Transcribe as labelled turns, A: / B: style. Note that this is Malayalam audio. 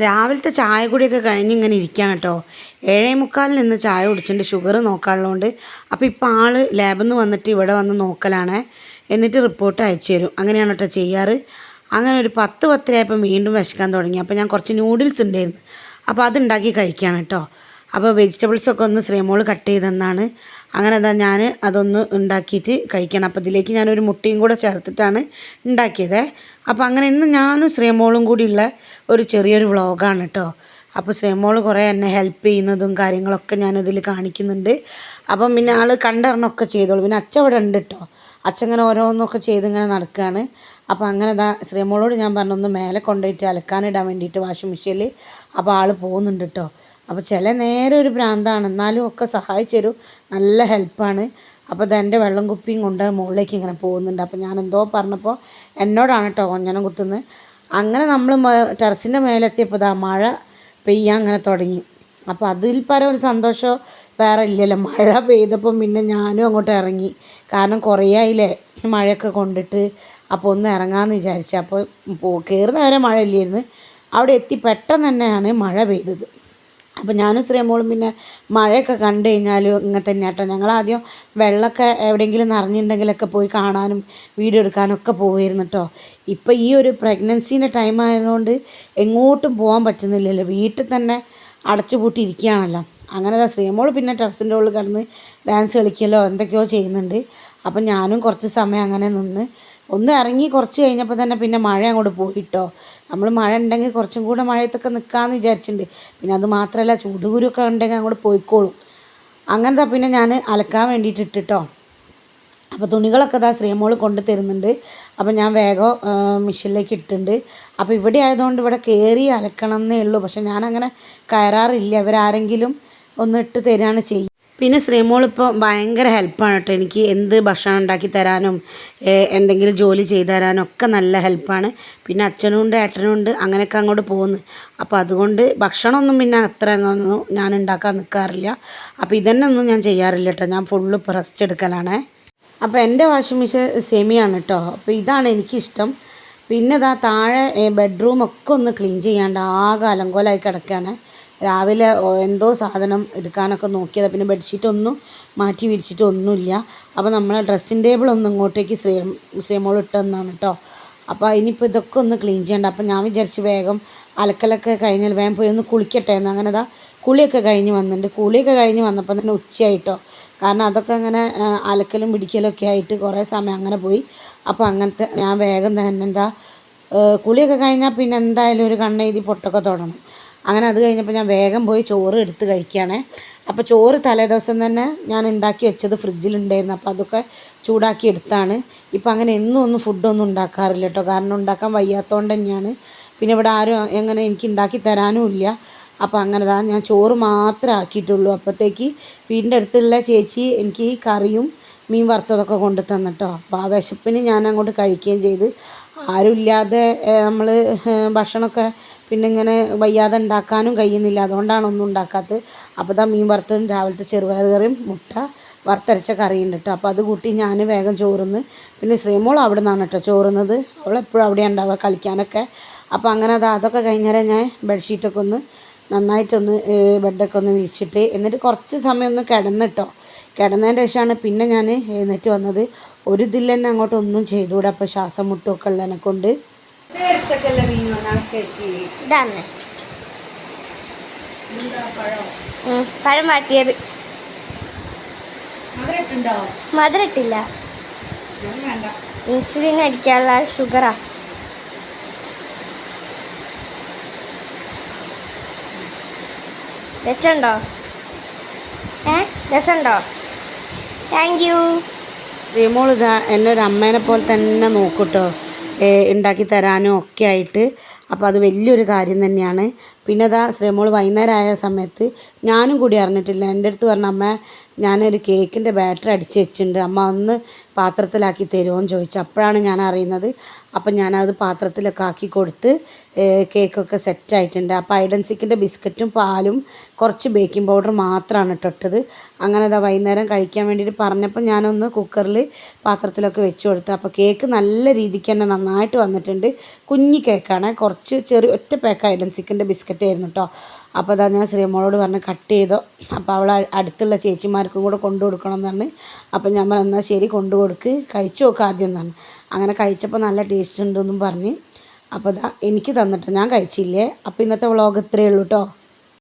A: രാവിലത്തെ ചായ കുടിയൊക്കെ കഴിഞ്ഞ് ഇങ്ങനെ ഇരിക്കുകയാണ് കേട്ടോ. ഏഴേ മുക്കാലിൽ നിന്ന് ചായ കുടിച്ചിട്ടുണ്ട്. ഷുഗർ നോക്കാനുള്ളതുകൊണ്ട്. അപ്പോൾ ഇപ്പോൾ ആൾ ലാബിൽ നിന്ന് വന്നിട്ട് ഇവിടെ വന്ന് നോക്കലാണ്. എന്നിട്ട് റിപ്പോർട്ട് അയച്ചു തരും. അങ്ങനെയാണ് കേട്ടോ ചെയ്യാറ്. അങ്ങനെ ഒരു പത്ത് പത്തരയായപ്പോൾ വീണ്ടും വിശക്കാൻ തുടങ്ങി. അപ്പോൾ ഞാൻ കുറച്ച് നൂഡിൽസ് ഉണ്ടായിരുന്നു. അപ്പോൾ അതുണ്ടാക്കി കഴിക്കുകയാണ് കേട്ടോ. അപ്പോൾ വെജിറ്റബിൾസൊക്കെ ഒന്ന് ശ്രീമോൾ കട്ട് ചെയ്തെന്നാണ്. അങ്ങനെ എന്താ ഞാൻ അതൊന്ന് ഉണ്ടാക്കിയിട്ട് കഴിക്കണം. അപ്പോൾ ഇതിലേക്ക് ഞാനൊരു മുട്ടയും കൂടെ ചേർത്തിട്ടാണ് ഉണ്ടാക്കിയത്. അപ്പോൾ അങ്ങനെ ഇന്ന് ഞാനും ശ്രീമോളും കൂടിയുള്ള ഒരു ചെറിയൊരു വ്ളോഗാണ് കേട്ടോ. അപ്പോൾ ശ്രീമോൾ കുറേ എന്നെ ഹെൽപ്പ് ചെയ്യുന്നതും കാര്യങ്ങളൊക്കെ ഞാനിതിൽ കാണിക്കുന്നുണ്ട്. അപ്പം പിന്നെ ആൾ കണ്ടറിഞ്ഞൊക്കെ ചെയ്തോളൂ. പിന്നെ അച്ഛൻ ഇവിടെ ഉണ്ട് കേട്ടോ. അച്ഛൻ ഇങ്ങനെ ഓരോന്നൊക്കെ ചെയ്ത് ഇങ്ങനെ നടക്കുകയാണ് അപ്പോൾ അങ്ങനെ ഇതാ ശ്രീമോളോട് ഞാൻ പറഞ്ഞൊന്ന് മേലെ കൊണ്ടുപോയിട്ട് അലക്കാനിടാൻ വേണ്ടിയിട്ട് വാഷിംഗ് മെഷീനിൽ അപ്പോൾ ആൾ പോകുന്നുണ്ട് കേട്ടോ. അപ്പോൾ ചില നേരെ ഒരു ഭ്രാന്താണ് എന്നാലും ഒക്കെ സഹായിച്ചൊരു നല്ല ഹെൽപ്പാണ്. അപ്പോൾ ഇതെന്റെ വെള്ളം കുപ്പിയും കൊണ്ട് മുകളിലേക്ക് ഇങ്ങനെ പോകുന്നുണ്ട്. അപ്പോൾ ഞാൻ എന്തോ പറഞ്ഞപ്പോൾ എന്നോടാണ് കേട്ടോ കൊഞ്ഞനം കുത്തുന്നത് അങ്ങനെ നമ്മൾ ടെറസിന്റെ മേലെത്തിയപ്പോൾ ഇതാ മഴ പെയ്യാൻ അങ്ങനെ തുടങ്ങി. അപ്പോൾ അതിൽ പരം ഒരു സന്തോഷം വേറെ ഇല്ലല്ലോ. മഴ പെയ്തപ്പം പിന്നെ ഞാനും അങ്ങോട്ട് ഇറങ്ങി കാരണം കുറേ ആയില്ലേ മഴയൊക്കെ കൊണ്ടിട്ട്. അപ്പോൾ ഒന്ന് ഇറങ്ങാമെന്ന് വിചാരിച്ചു. അപ്പോൾ കയറുന്ന വരെ മഴ ഇല്ലായിരുന്നു അവിടെ എത്തി പെട്ടെന്ന് തന്നെയാണ് മഴ പെയ്തത്. അപ്പോൾ ഞാനും ശ്രീമോളും പിന്നെ മഴയൊക്കെ കണ്ടു കഴിഞ്ഞാൽ ഇങ്ങനെ തന്നെ കേട്ടോ ഞങ്ങളാദ്യം വെള്ളമൊക്കെ എവിടെയെങ്കിലും നിറഞ്ഞിട്ടുണ്ടെങ്കിലൊക്കെ പോയി കാണാനും വീഡിയോ എടുക്കാനൊക്കെ പോവുമായിരുന്നു കേട്ടോ ഇപ്പം ഈ ഒരു പ്രഗ്നൻസീന്റെ ടൈം ആയതുകൊണ്ട് എങ്ങോട്ടും പോകാൻ പറ്റുന്നില്ലല്ലോ. വീട്ടിൽ തന്നെ അടച്ചുപൂട്ടി ഇരിക്കുകയാണല്ലോ അങ്ങനെ ശ്രീമോൾ പിന്നെ ടെറസിന്റെ ഉള്ളിൽ കിടന്ന് ഡാൻസ് കളിക്കലോ എന്തൊക്കെയോ ചെയ്യുന്നുണ്ട്. അപ്പം ഞാനും കുറച്ച് സമയം അങ്ങനെ നിന്ന് ഒന്ന് ഇറങ്ങി കുറച്ച് കഴിഞ്ഞപ്പോൾ തന്നെ പിന്നെ മഴ അങ്ങോട്ട് പോയിട്ടോ. നമ്മൾ മഴ ഉണ്ടെങ്കിൽ കുറച്ചും കൂടെ മഴയത്തൊക്കെ നിൽക്കാമെന്ന് വിചാരിച്ചിട്ടുണ്ട്. പിന്നെ അത് മാത്രമല്ല ചൂടുകുരുക്കെ ഉണ്ടെങ്കിൽ അങ്ങോട്ട് പോയിക്കോളും. അങ്ങനത്തെ പിന്നെ ഞാൻ അലക്കാൻ വേണ്ടിയിട്ട് ഇട്ടിട്ടോ. അപ്പോൾ തുണികളൊക്കെ ഇതാ ശ്രീമോൾ കൊണ്ട് തരുന്നുണ്ട്. അപ്പോൾ ഞാൻ വേഗം മിഷീനിലേക്ക് ഇട്ടിട്ടുണ്ട്. അപ്പോൾ ഇവിടെ ആയതുകൊണ്ട് ഇവിടെ കയറി അലക്കണം എന്നേ ഉള്ളൂ. പക്ഷെ ഞാനങ്ങനെ കയറാറില്ല. ഇവരാരെങ്കിലും ഒന്ന് ഇട്ട് തരികയാണ് ചെയ്യുക പിന്നെ ശ്രീമോൾ ഇപ്പോൾ ഭയങ്കര ഹെൽപ്പാണ് കേട്ടോ. എനിക്ക് എന്ത് ഭക്ഷണം ഉണ്ടാക്കി തരാനും എന്തെങ്കിലും ജോലി ചെയ്തു തരാനും ഒക്കെ നല്ല ഹെൽപ്പാണ് പിന്നെ അച്ഛനും ഉണ്ട് ഏട്ടനും ഉണ്ട് അങ്ങനെയൊക്കെ അങ്ങോട്ട് പോകുന്നു. അപ്പോൾ അതുകൊണ്ട് ഭക്ഷണമൊന്നും പിന്നെ അത്ര ഒന്നും ഞാൻ ഉണ്ടാക്കാൻ നിൽക്കാറില്ല അപ്പോൾ ഇതന്നെ ഒന്നും ഞാൻ ചെയ്യാറില്ല കേട്ടോ. ഞാൻ ഫുള്ള് ഇപ്പോൾ റെസ്റ്റ് എടുക്കലാണേ. അപ്പോൾ എന്റെ വാഷിംഗ് മെഷീൻ സെമിയാണ് കേട്ടോ. അപ്പോൾ ഇതാണ് എനിക്കിഷ്ടം. പിന്നെ ഇതാ താഴെ ബെഡ്റൂമൊക്കെ ഒന്ന് ക്ലീൻ ചെയ്യാണ്ട് ആകെ അലങ്കോലമായി കിടക്കുകയാണ് രാവിലെ എന്തോ സാധനം എടുക്കാനൊക്കെ നോക്കിയത്. പിന്നെ ബെഡ്ഷീറ്റ് ഒന്നും മാറ്റി വിരിച്ചിട്ട് ഒന്നുമില്ല. അപ്പോൾ നമ്മൾ ഡ്രസ്സിങ് ടേബിൾ ഒന്ന് ഇങ്ങോട്ടേക്ക് ശ്രീ ശ്രീമോൾ ഇട്ടെന്നാണ് കേട്ടോ അപ്പോൾ ഇനിയിപ്പോൾ ഇതൊക്കെ ഒന്ന് ക്ലീൻ ചെയ്യണ്ട. അപ്പോൾ ഞാൻ വിചാരിച്ച് വേഗം അലക്കലൊക്കെ കഴിഞ്ഞാൽ വേഗം പോയി ഒന്ന് കുളിക്കട്ടെ എന്ന്. അങ്ങനെ ഇതാ കുളിയൊക്കെ കഴിഞ്ഞ് വന്നിട്ടുണ്ട്. കുളിയൊക്കെ കഴിഞ്ഞ് വന്നപ്പോൾ തന്നെ ഉച്ചയായിട്ടോ. കാരണം അതൊക്കെ അങ്ങനെ അലക്കലും പിടിക്കലും ഒക്കെ ആയിട്ട് കുറേ സമയം അങ്ങനെ പോയി. അപ്പോൾ അങ്ങനത്തെ ഞാൻ വേഗം തന്നെ എന്താ കുളിയൊക്കെ കഴിഞ്ഞാൽ പിന്നെ എന്തായാലും ഒരു കണ്ണെഴുതി പൊട്ടൊക്കെ തൊടണം. അങ്ങനെ അത് കഴിഞ്ഞപ്പോൾ ഞാൻ വേഗം പോയി ചോറ് എടുത്ത് കഴിക്കുകയാണേ. അപ്പോൾ ചോറ് തലേദിവസം തന്നെ ഞാൻ ഉണ്ടാക്കി വെച്ചത് ഫ്രിഡ്ജിലുണ്ടായിരുന്നു. അപ്പോൾ അതൊക്കെ ചൂടാക്കി എടുത്താണ്. ഇപ്പോൾ അങ്ങനെ എന്നും ഒന്നും ഫുഡൊന്നും ഉണ്ടാക്കാറില്ല കേട്ടോ. കാരണം ഉണ്ടാക്കാൻ വയ്യാത്തതുകൊണ്ട് തന്നെയാണ്. പിന്നെ ഇവിടെ ആരും എങ്ങനെ എനിക്ക് ഉണ്ടാക്കി തരാനും ഇല്ല. അപ്പോൾ അങ്ങനെ താ ഞാൻ ചോറ് മാത്രമേ ആക്കിയിട്ടുള്ളൂ. അപ്പോഴത്തേക്ക് വീടിന്റെ അടുത്തുള്ള ചേച്ചി എനിക്ക് കറിയും മീൻ വറുത്തതൊക്കെ കൊണ്ട് തന്നിട്ടോ അപ്പോൾ ആ വിശപ്പിന് ഞാൻ അങ്ങോട്ട് കഴിക്കുകയും ചെയ്ത്. ആരുമില്ലാതെ നമ്മൾ ഭക്ഷണമൊക്കെ പിന്നെ ഇങ്ങനെ വയ്യാതെ ഉണ്ടാക്കാനും കഴിയുന്നില്ല. അതുകൊണ്ടാണ് ഒന്നും ഉണ്ടാക്കാത്തത്. അപ്പോൾ ഇതാ മീൻ വറുത്തതും രാവിലത്തെ ചെറുപയർ കറിയും മുട്ട വറുത്തരച്ച കറിയുണ്ട് കേട്ടോ. അപ്പോൾ അത് കൂട്ടി ഞാൻ വേഗം ചോറുന്ന്. പിന്നെ ശ്രീമോൾ അവിടെ നിന്നാണ് കേട്ടോ ചോറുന്നത്. അവളെപ്പോഴും അവിടെ ഉണ്ടാവുക കളിക്കാനൊക്കെ. അപ്പോൾ അങ്ങനെ അത് അതൊക്കെ കഴിഞ്ഞാൽ ഞാൻ ബെഡ്ഷീറ്റൊക്കെ ഒന്ന് നന്നായിട്ടൊന്ന് ബെഡൊക്കെ ഒന്ന് വിരിച്ചിട്ട് എന്നിട്ട് കുറച്ച് സമയം ഒന്ന് കിടന്നിട്ടോ കിടന്നതിന്റെ ശേഷമാണ് പിന്നെ ഞാൻ എഴുന്നേറ്റ് വന്നത്. ഒരു ഇതിൽ തന്നെ അങ്ങോട്ടൊന്നും ചെയ്തുകൂടെ. അപ്പോൾ ശ്വാസം മുട്ടുമൊക്കെ ഉള്ളതിനെ കൊണ്ട്.
B: പഴം? വാട്ടിയത്. മധുരട്ടില്ല. ഇൻസുലിൻ അടിക്കാനുള്ള ഷുഗറാ. രസമുണ്ടോ? ഏ? രസമുണ്ടോ? താങ്ക് യു
A: റീമോൾ ഇതാ എന്നെ ഒരു അമ്മേനെ പോലെ തന്നെ നോക്കൂട്ടോ. ഉണ്ടാക്കി തരാനും ഒക്കെ ആയിട്ട്. അപ്പോൾ അത് വലിയൊരു കാര്യം തന്നെയാണ്. പിന്നെ അതാ ശ്രീമോൾ വൈകുന്നേരം ആയ സമയത്ത് ഞാനും കൂടി അറിഞ്ഞിട്ടില്ല. എന്റെ അടുത്ത് പറഞ്ഞ അമ്മ ഞാനൊരു കേക്കിന്റെ ബാറ്ററി അടിച്ച് വെച്ചിട്ടുണ്ട്. അമ്മ ഒന്ന് പാത്രത്തിലാക്കി തരുമോ? എന്ന് ചോദിച്ചു. അപ്പോഴാണ് ഞാൻ അറിയുന്നത്. അപ്പം ഞാനത് പാത്രത്തിലൊക്കെ ആക്കി കൊടുത്ത് കേക്കൊക്കെ സെറ്റായിട്ടുണ്ട് അപ്പോൾ ഐഡൻസിക്കിന്റെ ബിസ്ക്കറ്റും പാലും കുറച്ച് ബേക്കിംഗ് പൗഡർ മാത്രമാണ് ഇട്ടിട്ടത് അങ്ങനെ അതാ വൈകുന്നേരം കഴിക്കാൻ വേണ്ടിയിട്ട് പറഞ്ഞപ്പോൾ ഞാനൊന്ന് കുക്കറിൽ പാത്രത്തിലൊക്കെ വെച്ച് കൊടുത്തു. അപ്പോൾ കേക്ക് നല്ല രീതിക്ക് തന്നെ നന്നായിട്ട് വന്നിട്ടുണ്ട്. കുഞ്ഞി കേക്കാണ്. കുറച്ച് ചെറിയ ഒറ്റ പാക്ക് ഐഡൻസിക്കിന്റെ ബിസ്ക്കറ്റ് ആയിരുന്നു കേട്ടോ അപ്പോൾ അതാ ഞാൻ ശ്രീമോളോട് പറഞ്ഞ് കട്ട് ചെയ്തോ. അപ്പോൾ അവൾ അടുത്തുള്ള ചേച്ചിമാർക്കും കൂടെ കൊണ്ടു കൊടുക്കണം എന്ന് പറഞ്ഞ്. അപ്പോൾ ഞാൻ എന്നാൽ ശരി കൊണ്ടു കൊടുക്ക്. കഴിച്ചു നോക്കുക ആദ്യം എന്നാണ് അങ്ങനെ കഴിച്ചപ്പോൾ നല്ല ടേസ്റ്റ് ഉണ്ടെന്നും പറഞ്ഞ്. അപ്പോൾ ഇതാ എനിക്ക് തന്നിട്ട് ഞാൻ കഴിച്ചില്ലേ? അപ്പോൾ ഇന്നത്തെ വ്ളോഗ് ഇത്രയേ ഉള്ളൂ കേട്ടോ